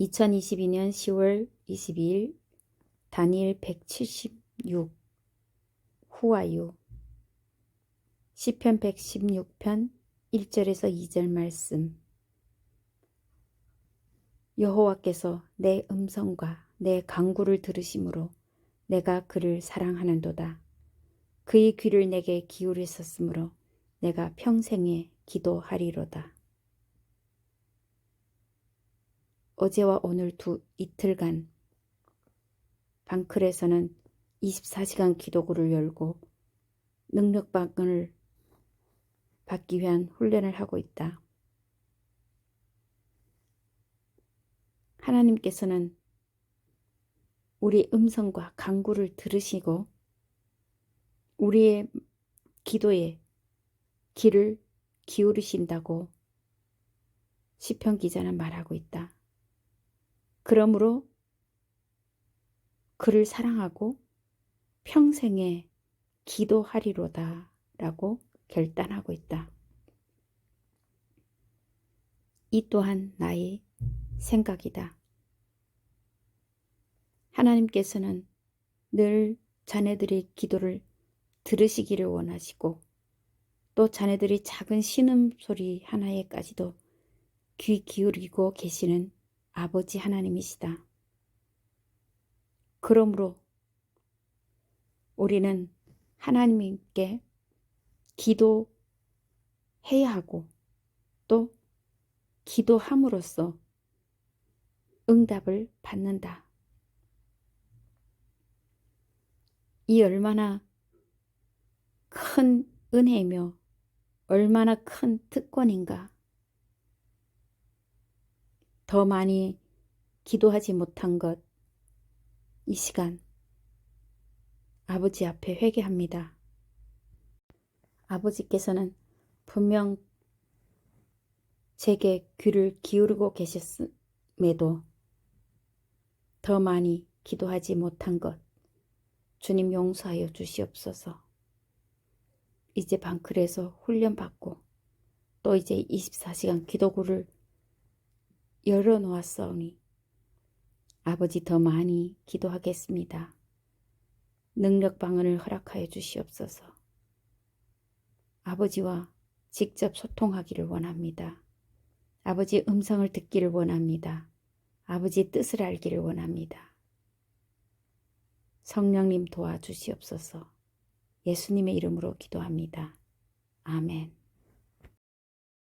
2022년 10월 22일 다니엘 176 후아유 시편 116편 1절에서 2절 말씀 여호와께서 내 음성과 내 강구를 들으심으로 내가 그를 사랑하는도다. 그의 귀를 내게 기울이셨으므로 내가 평생에 기도하리로다. 어제와 오늘 두 이틀간 방클에서는 24시간 기도구를 열고 능력방을 받기 위한 훈련을 하고 있다. 하나님께서는 우리 음성과 강구를 들으시고 우리의 기도에 귀를 기울이신다고 시편 기자는 말하고 있다. 그러므로 그를 사랑하고 평생에 기도하리로다 라고 결단하고 있다. 이 또한 나의 생각이다. 하나님께서는 늘 자네들의 기도를 들으시기를 원하시고 또 자네들이 작은 신음 소리 하나에까지도 귀 기울이고 계시는 아버지 하나님이시다. 그러므로 우리는 하나님께 기도해야 하고 또 기도함으로써 응답을 받는다. 이 얼마나 큰 은혜이며 얼마나 큰 특권인가. 더 많이 기도하지 못한 것, 이 시간 아버지 앞에 회개합니다. 아버지께서는 분명 제게 귀를 기울이고 계셨음에도 더 많이 기도하지 못한 것, 주님 용서하여 주시옵소서. 이제 방클에서 훈련받고 또 이제 24시간 기도구를 열어놓았사오니 아버지 더 많이 기도하겠습니다. 능력 방언을 허락하여 주시옵소서. 아버지와 직접 소통하기를 원합니다. 아버지 음성을 듣기를 원합니다. 아버지 뜻을 알기를 원합니다. 성령님 도와주시옵소서. 예수님의 이름으로 기도합니다. 아멘.